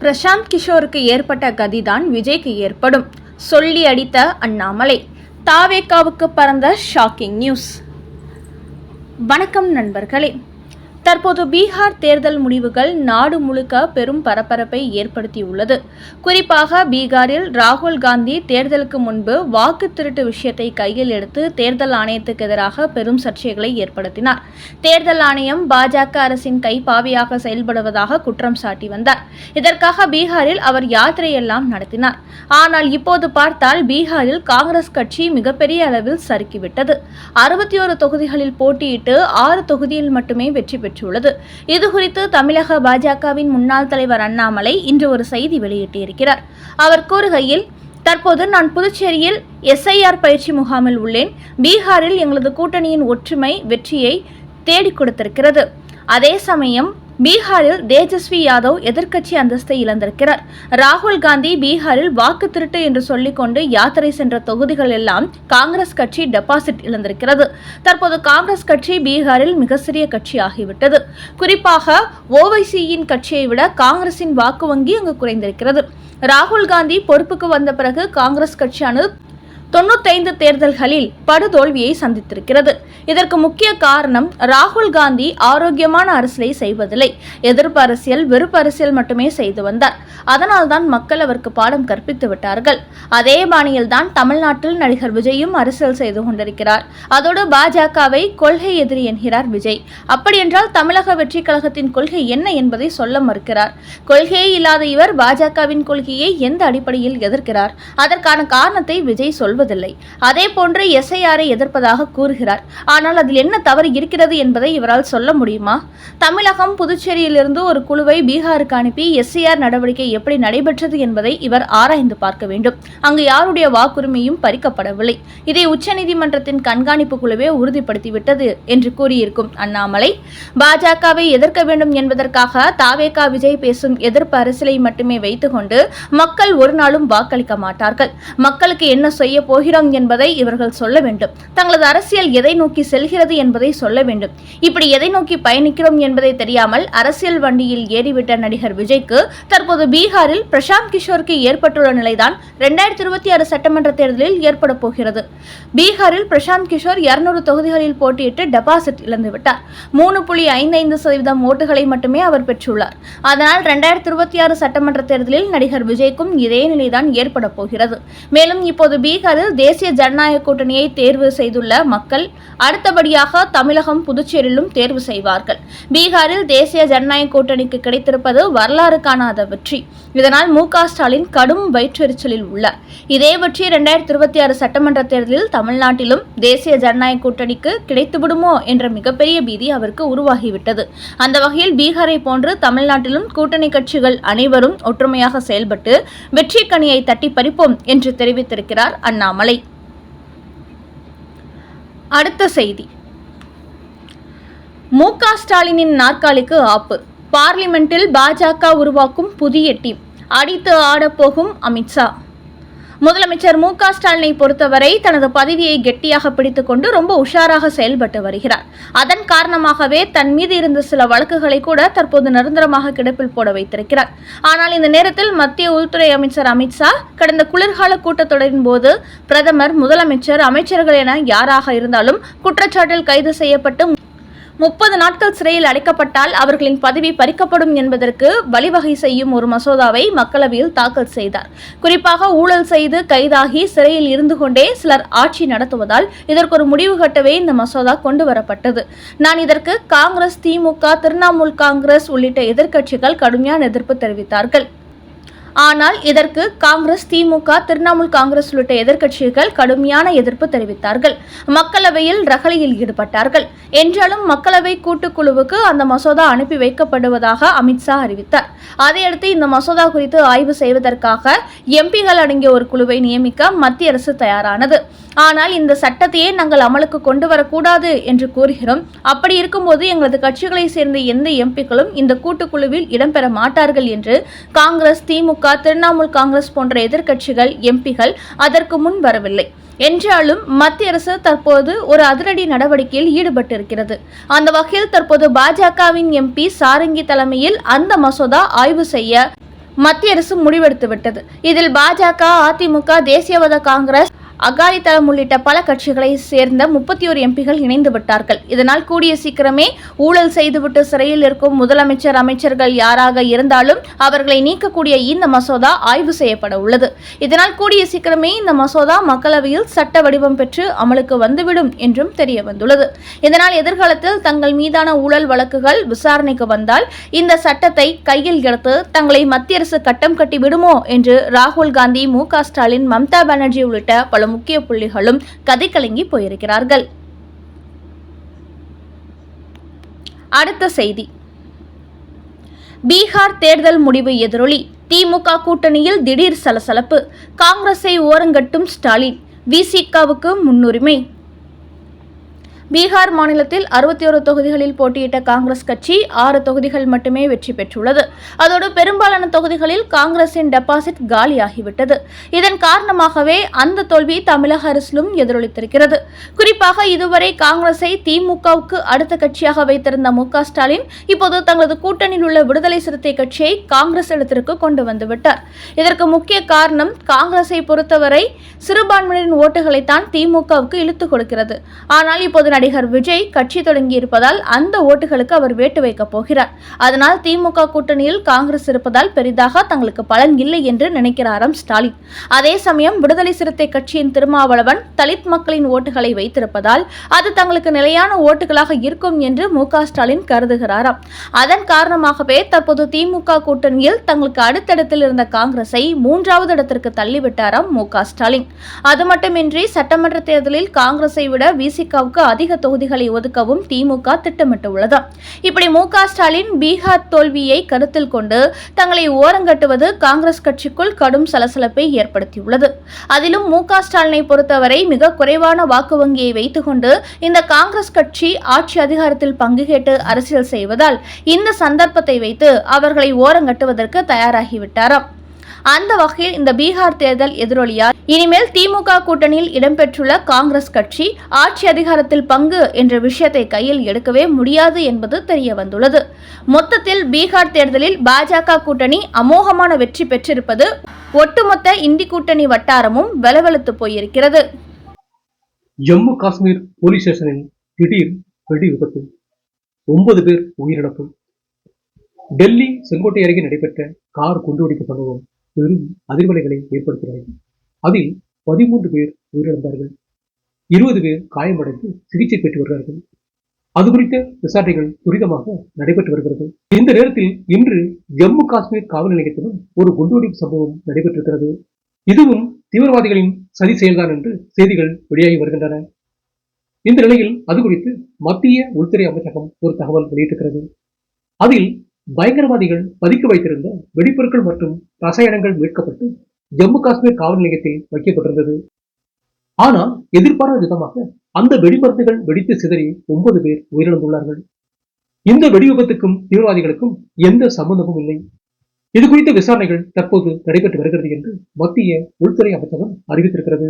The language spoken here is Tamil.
பிரசாந்த் கிஷோருக்கு ஏற்பட்ட கதிதான் விஜய்க்கு ஏற்படும். சொல்லி அடித்த அண்ணாமலை. தாவேக்காவுக்கு பறந்த ஷாக்கிங் நியூஸ். வணக்கம் நண்பர்களே. தற்போது பீகார் தேர்தல் முடிவுகள் நாடு முழுக்க பெரும் பரபரப்பை ஏற்படுத்தியுள்ளது. குறிப்பாக பீகாரில் ராகுல் காந்தி தேர்தலுக்கு முன்பு வாக்கு திருட்டு விஷயத்தை கையில் எடுத்து தேர்தல் ஆணையத்துக்கு எதிராக பெரும் சர்ச்சைகளை ஏற்படுத்தினார். தேர்தல் ஆணையம் பாஜக அரசின் கைப்பாவியாக செயல்படுவதாக குற்றம் சாட்டி வந்தார். இதற்காக பீகாரில் அவர் யாத்திரையெல்லாம் நடத்தினார். ஆனால் இப்போது பார்த்தால் பீகாரில் காங்கிரஸ் கட்சி மிகப்பெரிய அளவில் சறுக்கிவிட்டது. அறுபத்தி ஒரு தொகுதிகளில் போட்டியிட்டு ஆறு தொகுதியில் மட்டுமே வெற்றி பெற்று பெற்றுள்ளது இதுகுறித்து தமிழக பாஜகவின் முன்னாள் தலைவர் அண்ணாமலை இன்று ஒரு செய்தி வெளியிட்டிருக்கிறார். அவர் கூறுகையில் தற்போது நான் புதுச்சேரியில் எஸ்ஐஆர் பயிற்சி முகாமில் உள்ளேன். பீகாரில் எங்களது கூட்டணியின் ஒற்றுமை வெற்றியை தேடிக் கொடுத்திருக்கிறது. அதே சமயம் பீகாரில் தேஜஸ்வி யாதவ் எதிர்க்கட்சி அந்தஸ்தை இழந்திருக்கிறார். ராகுல் காந்தி பீகாரில் வாக்கு திருட்டு என்று சொல்லிக்கொண்டு யாத்திரை சென்ற தொகுதிகள் எல்லாம் காங்கிரஸ் கட்சி டெபாசிட் இழந்திருக்கிறது. தற்போது காங்கிரஸ் கட்சி பீகாரில் மிக சிறிய கட்சி ஆகிவிட்டது குறிப்பாக ஓவைசியின் கட்சியை விட காங்கிரசின் வாக்கு வங்கி அங்கு குறைந்திருக்கிறது. ராகுல் காந்தி பொறுப்புக்கு வந்த பிறகு காங்கிரஸ் கட்சியானது தொண்ணூத்தைந்து தேர்தல்களில் படுதோல்வியை சந்தித்திருக்கிறது. இதற்கு முக்கிய காரணம் ராகுல் காந்தி ஆரோக்கியமான அரசியலை செய்வதில்லை. எதிர்ப்பு அரசியல் வெறுப்பு அரசியல் மட்டுமே செய்து வந்தார். அதனால்தான் மக்கள் அவருக்கு பாடம் கற்பித்து விட்டார்கள். அதே பாணியில் தான் தமிழ்நாட்டில் நடிகர் விஜயும் அரசியல் செய்து கொண்டிருக்கிறார். அதோடு பாஜகவை கொள்கை எதிரி என்கிறார் விஜய். அப்படியென்றால் தமிழக வெற்றி கழகத்தின் கொள்கை என்ன என்பதை சொல்ல மறுக்கிறார். கொள்கையே இல்லாத இவர் பாஜகவின் கொள்கையை எந்த அடிப்படையில் எதிர்க்கிறார்? அதற்கான காரணத்தை விஜய் சொல்வது சொல்வதில்லை அதே போன்று எஸ்ஐஆரை எதிர்ப்பதாக கூறுகிறார். ஆனால் அதில் என்ன தவறு இருக்கிறது என்பதை இவரால் சொல்ல முடியுமா? தமிழகம் புதுச்சேரியிலிருந்து ஒரு குழுவை பீகாருக்கு அனுப்பி எஸ்ஐஆர் நடவடிக்கை எப்படி நடைபெற்றது என்பதை இவர் ஆராய்ந்து பார்க்க வேண்டும். அங்கு யாருடைய வாக்குரிமையும் பறிக்கப்படவில்லை. இதை உச்சநீதிமன்றத்தின் கண்காணிப்பு குழுவே உறுதிப்படுத்திவிட்டது என்று கூறியிருக்கும் அண்ணாமலை பாஜகவை எதிர்க்க வேண்டும் என்பதற்காக தாவேகா விஜய் பேசும் எதிர்ப்பு அரசியலை மட்டுமே வைத்துக்கொண்டு மக்கள் ஒரு நாளும் வாக்களிக்க மாட்டார்கள். மக்களுக்கு என்ன செய்ய போகிறோம் என்பதை இவர்கள் சொல்ல வேண்டும். தங்களது அரசியல் எதை நோக்கி செல்கிறது என்பதை சொல்ல வேண்டும். இப்படி எதை நோக்கி பயணிக்கிறோம் என்பதை தெரியாமல் அரசியல் வண்டியில் ஏறிவிட்ட நடிகர் விஜய்க்கு தற்போது பீகாரில் பிரசாந்த் கிஷோருக்கு ஏற்பட்டுள்ள நிலைதான் இரண்டாயிரத்தி இருபத்தி ஆறு சட்டமன்ற தேர்தலில் ஏற்பட போகிறது. பீகாரில் பிரசாந்த் கிஷோர் இருநூறு தொகுதிகளில் போட்டியிட்டு டெபாசிட் இழந்துவிட்டார் மூணு புள்ளி ஐந்து ஐந்து சதவீதம் ஓட்டுகளை மட்டுமே அவர் பெற்றுள்ளார். அதனால் இரண்டாயிரத்தி இருபத்தி ஆறு சட்டமன்ற தேர்தலில் நடிகர் விஜய்க்கும் இதே நிலைதான் ஏற்பட போகிறது. மேலும் இப்போது பீகார் பீகாரில் தேசிய ஜனநாயக கூட்டணியை தேர்வு செய்துள்ள மக்கள் அடுத்தபடியாக தமிழகம் புதுச்சேரியிலும் தேர்வு செய்வார்கள். பீகாரில் தேசிய ஜனநாயக கூட்டணிக்கு கிடைத்திருப்பது வரலாறு காணாத வெற்றி. இதனால் மு ஸ்டாலின் கடும் வயிற்றெரிச்சலில் உள்ளார். இதே வெற்றி இரண்டாயிரத்தி இருபத்தி ஆறு சட்டமன்ற தேர்தலில் தமிழ்நாட்டிலும் தேசிய ஜனநாயக கூட்டணிக்கு கிடைத்துவிடுமோ என்ற மிகப்பெரிய பீதி அவருக்கு உருவாகிவிட்டது. அந்த வகையில் பீகாரை போன்று தமிழ்நாட்டிலும் கூட்டணி கட்சிகள் அனைவரும் ஒற்றுமையாக செயல்பட்டு வெற்றி கனியை தட்டி பறிப்போம் என்று தெரிவித்திருக்கிறார் அண்ணா. அண்ணாமலை அடுத்த செய்தி. மு. க. ஸ்டாலினின் நாற்காலிக்கு ஆப்பு. பார்லிமெண்டில் பாஜக உருவாக்கும் புதிய டீம். அடித்து ஆடப்போகும் அமித்ஷா முதலமைச்சர் மு க ஸ்டாலினை பொறுத்தவரை தனது பதவியை கெட்டியாக பிடித்துக்கொண்டு ரொம்ப உஷாராக செயல்பட்டு வருகிறார். அதன் காரணமாகவே தன் மீது இருந்த சில வழக்குகளை கூட தற்போது நிரந்தரமாக கிடப்பில் போட வைத்திருக்கிறார். ஆனால் இந்த நேரத்தில் மத்திய உள்துறை அமைச்சர் அமித்ஷா கடந்த குளிர்கால கூட்டத்தொடரின் போது பிரதமர் முதலமைச்சர் அமைச்சர்கள் என யாராக இருந்தாலும் குற்றச்சாட்டில் கைது செய்யப்பட்டு முப்பது நாட்கள் சிறையில் அடைக்கப்பட்டால் அவர்களின் பதவி பறிக்கப்படும் என்பதற்கு வழிவகை செய்யும் ஒரு மசோதாவை மக்களவையில் தாக்கல் செய்தார். குறிப்பாக ஊழல் செய்து கைதாகி சிறையில் இருந்து கொண்டே சிலர் ஆட்சி நடத்துவதால் இதற்கு ஒரு முடிவு கட்டவே இந்த மசோதா கொண்டு வரப்பட்டது. நான் இதற்கு காங்கிரஸ் திமுக திரிணாமுல் காங்கிரஸ் உள்ளிட்ட எதிர்க்கட்சிகள் கடுமையான எதிர்ப்பு தெரிவித்தார்கள். ஆனால் இதற்கு காங்கிரஸ் திமுக திரிணாமுல் காங்கிரஸ் உள்ளிட்ட எதிர்க்கட்சிகள் கடுமையான எதிர்ப்பு தெரிவித்தார்கள். மக்களவையில் ரகளையில் ஈடுபட்டார்கள். என்றாலும் மக்களவை கூட்டுக்குழுவுக்கு அந்த மசோதா அனுப்பி வைக்கப்படுவதாக அமித்ஷா அறிவித்தார். அதையடுத்து இந்த மசோதா குறித்து ஆய்வு செய்வதற்காக எம்பிகள் அடங்கிய ஒரு குழுவை நியமிக்க மத்திய அரசு தயாரானது. ஆனால் இந்த சட்டத்தையே நாங்கள் அமலுக்கு கொண்டு வரக்கூடாது என்று கூறுகிறோம். அப்படி இருக்கும்போது எங்களது கட்சிகளை சேர்ந்த எந்த எம்பிக்களும் இந்த கூட்டுக்குழுவில் இடம்பெற மாட்டார்கள் என்று காங்கிரஸ் திமுக திரிணாமுல் காங்கிரஸ் போன்ற எதிர்க்கட்சிகள் எம்பிகள் அதற்கு முன் வரவில்லை. என்றாலும் மத்திய அரசு தற்போது ஒரு அதிரடி நடவடிக்கையில் ஈடுபட்டிருக்கிறது. அந்த வகையில் தற்போது பாஜகவின் எம்பி சாரங்கி தலைமையில் அந்த மசோதா ஆய்வு செய்ய மத்திய அரசு முடிவெடுத்துவிட்டது. இதில் பாஜக அதிமுக தேசியவாத காங்கிரஸ் அகாலி தளம் உள்ளிட்ட பல கட்சிகளை சேர்ந்த முப்பத்தி ஒரு எம்பிகள் இணைந்து விட்டார்கள். இதனால் கூடிய சீக்கிரமே ஊழல் செய்துவிட்டு சிறையில் இருக்கும் முதலமைச்சர் அமைச்சர்கள் யாராக இருந்தாலும் அவர்களை நீக்கக்கூடிய இந்த மசோதா ஆய்வு செய்யப்பட உள்ளது. இதனால் கூடிய சீக்கிரமே இந்த மசோதா மக்களவையில் சட்ட வடிவம் பெற்று அமலுக்கு வந்துவிடும் என்றும் தெரிய வந்துள்ளது இதனால் எதிர்காலத்தில் தங்கள் மீதான ஊழல் வழக்குகள் விசாரணைக்கு வந்தால் இந்த சட்டத்தை கையில் எடுத்து தங்களை மத்திய அரசு கட்டம் கட்டி விடுமோ என்று ராகுல் காந்தி மு ஸ்டாலின் மம்தா பானர்ஜி உள்ளிட்ட பல முக்கிய புள்ளிகளும் கதை கலங்கி போயிருக்கிறார்கள். அடுத்த செய்தி. பீகார் தேர்தல் முடிவு எதிரொலி. திமுக கூட்டணியில் திடீர் சலசலப்பு. காங்கிரஸை ஓரங்கட்டும் ஸ்டாலின். விசிகாவுக்கு முன்னுரிமை. பீகார் மாநிலத்தில் அறுபத்தி ஒரு தொகுதிகளில் போட்டியிட்ட காங்கிரஸ் கட்சி ஆறு தொகுதிகள் மட்டுமே வெற்றி பெற்றுள்ளது. அதோடு பெரும்பாலான தொகுதிகளில் காங்கிரசின் டெபாசிட் காலியாகிவிட்டது. இதன் காரணமாகவே அந்த தோல்வி தமிழக அரசிலும் எதிரொலித்திருக்கிறது. குறிப்பாக இதுவரை காங்கிரஸை திமுகவுக்கு அடுத்த கட்சியாக வைத்திருந்த மு ஸ்டாலின் இப்போது தங்களது கூட்டணியில் உள்ள விடுதலை சிறுத்தை கட்சியை காங்கிரஸ் இடத்திற்கு கொண்டு வந்துவிட்டார் இதற்கு முக்கிய காரணம் காங்கிரஸை பொறுத்தவரை சிறுபான்மையினரின் ஓட்டுகளைத்தான் திமுகவுக்கு இழுத்துக் கொடுக்கிறது. ஆனால் இப்போது நடிகர் விஜய் கட்சி தொடங்கியிருப்பதால் அந்த ஓட்டுகளுக்கு அவர் வேட்டு வைக்கப் போகிறார். அதனால் திமுக கூட்டணியில் காங்கிரஸ் இருப்பதால் பெரிதாக தங்களுக்கு பலன் இல்லை என்று நினைக்கிறாராம் ஸ்டாலின். அதே சமயம் விடுதலை சிறுத்தை கட்சியின் திருமாவளவன் தலித் மக்களின் ஓட்டுகளை வைத்திருப்பதால் அது தங்களுக்கு நிலையான ஓட்டுகளாக இருக்கும் என்று மு ஸ்டாலின் கருதுகிறாராம். அதன் காரணமாகவே தற்போது திமுக கூட்டணியில் தங்களுக்கு அடுத்தடத்தில் இருந்த காங்கிரஸை மூன்றாவது இடத்திற்கு தள்ளிவிட்டாராம் மு ஸ்டாலின். அது மட்டுமின்றி சட்டமன்ற தேர்தலில் காங்கிரஸை விட விசிகாவுக்கு அதிக அதிக தொகுதிகளை ஒதுக்கவும் திமுக திட்டமிட்டுள்ளது. இப்படி மு ஸ்டாலின் பீகார் தோல்வியை கருத்தில் கொண்டு தங்களை ஓரங்கட்டுவது காங்கிரஸ் கட்சிக்குள் கடும் சலசலப்பை ஏற்படுத்தியுள்ளது. அதிலும் மு ஸ்டாலினை பொறுத்தவரை மிக குறைவான வாக்கு வங்கியை வைத்துக்கொண்டு இந்த காங்கிரஸ் கட்சி ஆட்சி அதிகாரத்தில் பங்கு கேட்டு அரசியல் செய்வதால் இந்த சந்தர்ப்பத்தை வைத்து அவர்களை ஓரங்கட்டுவதற்கு தயாராகிவிட்டாராம். அந்த வகையில் இந்த பீகார் தேர்தல் எதிரொலியால் இனிமேல் திமுக கூட்டணியில் இடம்பெற்றுள்ள காங்கிரஸ் கட்சி ஆட்சி அதிகாரத்தில் பங்கு என்ற விஷயத்தை கையில் எடுக்கவே முடியாது என்பது தெரிய வந்துள்ளது மொத்தத்தில் பீகார் தேர்தலில் பாஜக கூட்டணி அமோகமான வெற்றி பெற்றிருப்பது ஒட்டுமொத்த இந்தி கூட்டணி வட்டாரமும் வெலவெலுத்து போயிருக்கிறது. ஜம்மு காஷ்மீர் போலீஸ் ஸ்டேஷனில் திடீர் வெடி விபத்து. ஒன்பது பேர் உயிரிழப்பு. டெல்லி செங்கோட்டை அருகே நடைபெற்ற கார் குண்டுவெடிப்பு சம்பவம். பெரும் அதிர்வலைகளை ஏற்படுத்தினார் அதில் பதிமூன்று பேர் உயிரிழந்தார்கள். இருபது பேர் காயமடைந்து சிகிச்சை பெற்று வருகிறார்கள். அது குறித்த விசாரணைகள் துரிதமாக நடைபெற்று வருகிறது. இந்த நேரத்தில் இன்று ஜம்மு காஷ்மீர் காவல் நிலையத்திலும் ஒரு குண்டுவெடிப்பு சம்பவம் நடைபெற்றிருக்கிறது. இதுவும் தீவிரவாதிகளின் சதி செயல்தான் என்று செய்திகள் வெளியாகி வருகின்றன. இந்த நிலையில் அது குறித்து மத்திய உள்துறை அமைச்சகம் ஒரு தகவல் வெளியிட்டிருக்கிறது. அதில் பயங்கரவாதிகள் பதுக்கி வைத்திருந்த வெடிப்பொருட்கள் மற்றும் ரசாயனங்கள் மீட்கப்பட்டு ஜம்மு காஷ்மீர் காவல் நிலையத்தில் வைக்கப்பட்டிருந்தது. ஆனால் எதிர்பாராத விதமாக அந்த வெடிமருந்துகள் வெடித்து சிதறி ஒன்பது பேர் உயிரிழந்துள்ளார்கள். இந்த வெடி விபத்துக்கும் தீவிரவாதிகளுக்கும் எந்த சம்பந்தமும் இல்லை. இது குறித்த விசாரணைகள் தற்போது நடைபெற்று வருகிறது என்று மத்திய உள்துறை அமைச்சகம் அறிவித்திருக்கிறது.